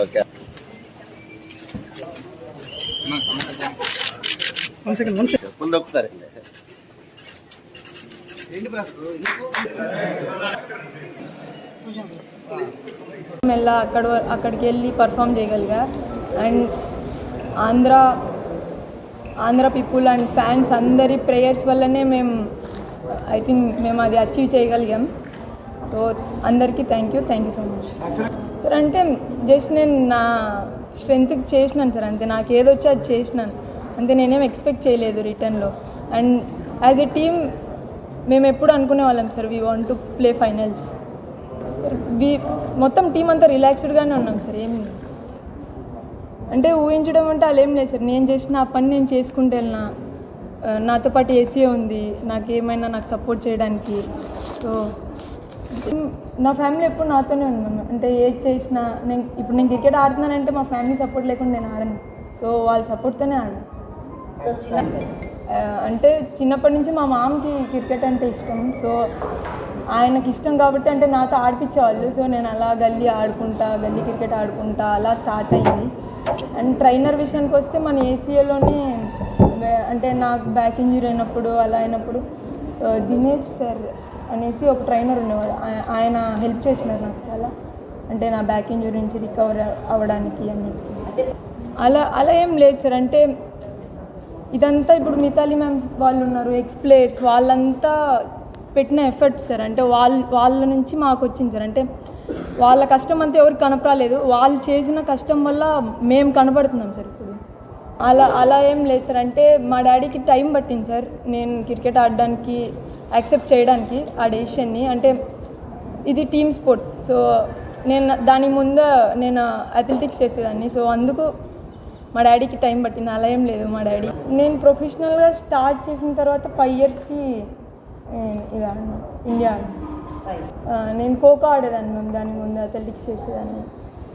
Okay full దొక్కుతారండి మెల్ల అక్కడ వ- అక్కడికి వెళ్ళి perform చేయగలిగా and Andhra Andhra people and fans అందరి ప్రేయర్స్ వల్లనే మేము ఐ థింక్ మేము అది అచీవ్ చేయగలిగాం. సో అందరికీ thank you thank you so much sir అంటే జస్ట్ నేను నా స్ట్రెంత్కి చేసినాను సార్ అంతే. నాకు ఏదొచ్చో అది చేసినాను. అంతే నేనేం ఎక్స్పెక్ట్ చేయలేదు రిటర్న్లో అండ్ యాజ్ ఎ టీమ్ మేము ఎప్పుడు అనుకునే వాళ్ళం sir we want to play finals we మొత్తం టీం అంతా రిలాక్స్డ్గానే ఉన్నాం సార్ ఏం అంటే ఊహించడం అంటే అలా ఏం లేదు సార్ నేను చేసిన ఆ పని నేను చేసుకుంటే వెళ్ళినా. నాతో పాటు ఏసీ ఉంది. నాకు ఏమైనా నాకు సపోర్ట్ చేయడానికి. సో నా ఫ్యామిలీ ఎప్పుడు నాతోనే ఉంది మనం అంటే ఏది చేసినా నేను ఇప్పుడు నేను క్రికెట్ ఆడుతున్నానంటే మా ఫ్యామిలీ సపోర్ట్ లేకుండా నేను ఆడను. సో వాళ్ళ సపోర్ట్తోనే ఆడాను. అంటే చిన్నప్పటి నుంచి మా మామకి క్రికెట్ అంటే ఇష్టం. సో ఆయనకి ఇష్టం కాబట్టి అంటే నాతో ఆడిపించేవాళ్ళు సో నేను అలా గల్లీ ఆడుకుంటా గల్లీ క్రికెట్ ఆడుకుంటా అలా స్టార్ట్ అయ్యింది అండ్ ట్రైనర్ విషయానికి వస్తే మన ఏసీఏలోనే అంటే నాకు బ్యాక్ ఇంజురీ అయినప్పుడు అలా అయినప్పుడు దినేష్ సార్ అనేసి ఒక ట్రైనర్ ఉండేవాడు. ఆయన హెల్ప్ చేసినారు నాకు చాలా. అంటే నా బ్యాక్ ఇంజురీ నుంచి రికవర్ అవ్వడానికి అన్నిటికీ అలా అలా ఏం లేదు సార్. అంటే ఇదంతా ఇప్పుడు మితాలి మ్యామ్ వాళ్ళు ఉన్నారు ఎక్స్ప్లేయర్స్ వాళ్ళంతా పెట్టిన ఎఫర్ట్ సార్. అంటే వాళ్ళ వాళ్ళ నుంచి మాకు వచ్చింది సార్. అంటే వాళ్ళ కష్టం అంతా ఎవరికి కనపరాలేదు వాళ్ళు చేసిన కష్టం వల్ల మేము కనపడుతున్నాం సార్ ఇప్పుడు. అలా అలా ఏం లేదు సార్. అంటే మా డాడీకి టైం పట్టింది సార్. నేను క్రికెట్ ఆడడానికి యాక్సెప్ట్ చేయడానికి ఆ డెసిషన్ని. అంటే ఇది టీమ్ స్పోర్ట్. సో నేను దాని ముందు నేను అథ్లెటిక్స్ చేసేదాన్ని. సో అందుకు మా డాడీకి టైం పట్టింది. అలా ఏం లేదు మా డాడీ. నేను ప్రొఫెషనల్గా స్టార్ట్ చేసిన తర్వాత ఫైవ్ ఇయర్స్కి ఇలా ఇండియా. ఆడినా. నేను కోకో ఆడేదాన్ని మ్యామ్ దాని ముందు అథ్లెటిక్స్ చేసేదాన్ని.